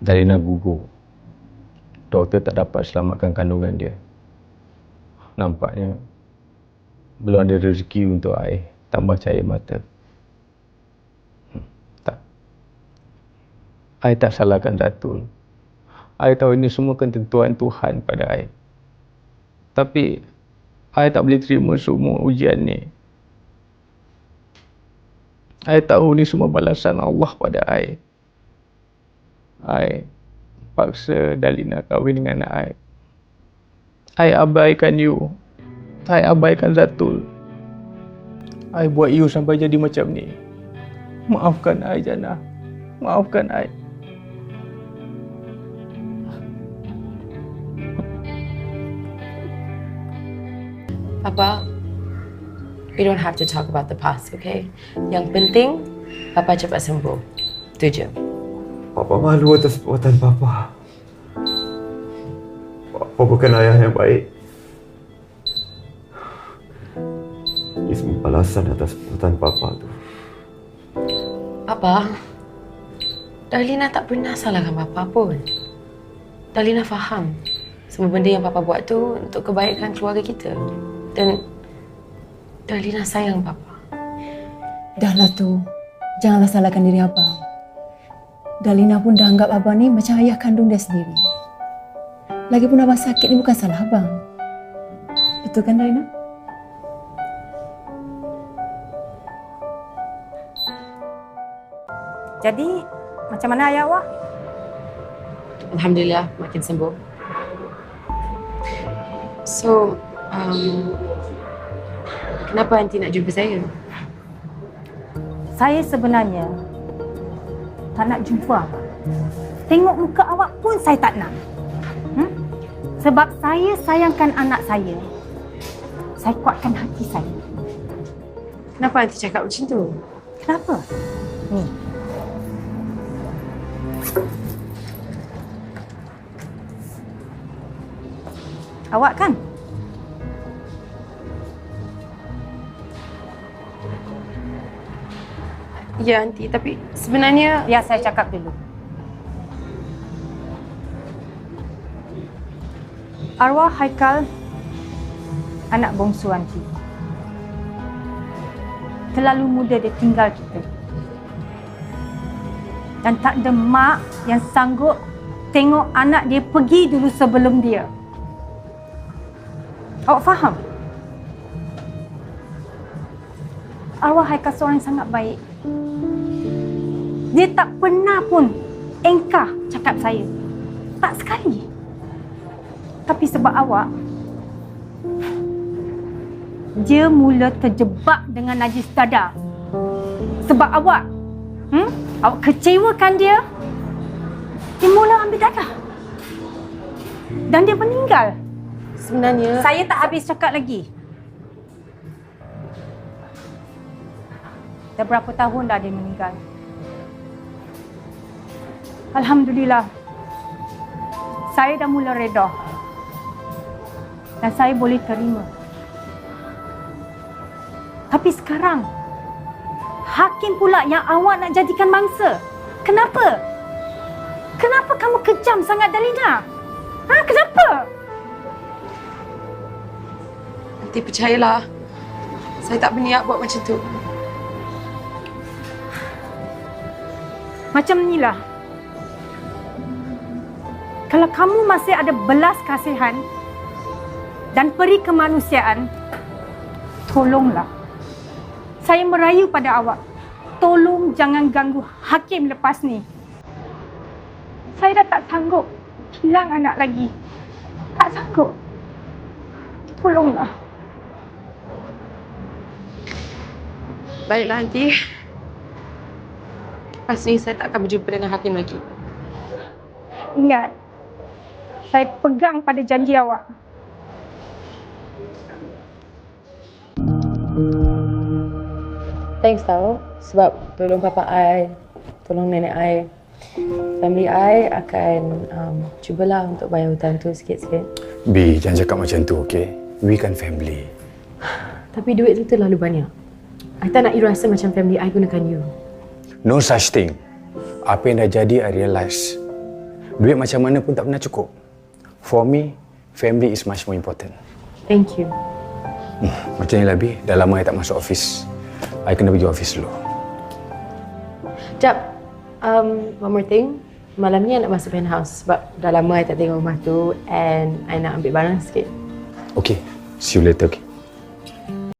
Dalina gugur. Doktor tak dapat selamatkan kandungan dia. Nampaknya belum ada rezeki untuk air tambah cahaya mata. Hmm, tak. Air tak salahkan Datul. Air tahu ini semua ketentuan Tuhan pada air. Tapi air tak boleh terima semua ujian ni. Air tahu ni semua balasan Allah pada air. Air paksa Dalina kahwin dengan air. Air abaikan you. Air abaikan Zatul. Air buat you sampai jadi macam ni. Maafkan Air Jannah. Maafkan Air. Papa, we don't have to talk about the past, okay? Yang penting, Papa cepat sembuh. Je. Papa malu atas perbuatan Papa. Papa bukan ayah yang baik. Ini semua balasan atas perbuatan Papa tu. Papa, Darlina tak pernah salahkan Papa pun. Darlina faham semua benda yang Papa buat tu untuk kebaikan keluarga kita. Dan Darlina sayang Papa. Dahlah tu. Janganlah salahkan diri abang. Dalina pun dah anggap abang ni macam ayah kandung dia sendiri. Lagipun abang sakit ni bukan salah abang. Betul kan Dalina? Jadi, macam mana ayah awak? Alhamdulillah makin sembuh. So, um, kenapa Aunty nak jumpa saya? Saya sebenarnya tak nak jumpa awak. Tengok muka awak pun saya tak nak. Hmm? Sebab saya sayangkan anak saya. Saya kuatkan hati saya. Kenapa Aunty cakap macam tu? Kenapa? Ni. Awak kan? Ya Aunty, tapi sebenarnya Biar saya cakap dulu. Arwah Haikal, anak bongsu Aunty. Terlalu muda dia tinggal kita. Dan tak ada mak yang sanggup tengok anak dia pergi dulu sebelum dia. Awak faham? Arwah Haikal seorang yang sangat baik. Dia tak pernah pun engkah cakap saya. Tak sekali. Tapi sebab awak, dia mula terjebak dengan najis dada. Sebab awak, hmm? awak kecewakan dia, dia mula ambil dada. Dan dia meninggal. sebenarnya Saya tak habis cakap lagi. Dah berapa tahun dah dia meninggal. Alhamdulillah. Saya dah mula reda. Dan saya boleh terima. Tapi sekarang, hakim pula yang awak nak jadikan mangsa. Kenapa? Kenapa kamu kejam sangat Dalina? Ha, kenapa? Aunty percayalah. Saya tak berniat buat macam tu. Macam inilah. Kalau kamu masih ada belas kasihan dan peri kemanusiaan, tolonglah. Saya merayu pada awak. Tolong jangan ganggu hakim lepas ni. Saya dah tak sanggup hilang anak lagi. Tak sanggup. Tolonglah. Baiklah Aunty. Lepas ni saya tak akan berjumpa dengan hakim lagi. Ingat, saya pegang pada janji awak. Thanks tau sebab tolong papa I, tolong nenek I. Family I akan um, cubalah untuk bayar hutang tu sikit-sikit. B, jangan cakap macam tu, okay? We kan family. Tapi duit tu terlalu banyak. I tak nak you rasa macam family I gunakan you. No such thing. Apa yang dah jadi, I realise. Duit macam mana pun tak pernah cukup. For me, family is much more important. Thank you. Macam ni Labi, dah lama saya tak masuk office. I kena pergi office dulu. Jap. Um, one more thing. Malam ni I nak masuk penthouse sebab dah lama I tak tengok rumah tu and I nak ambil barang sikit. Okay, see you later, okay?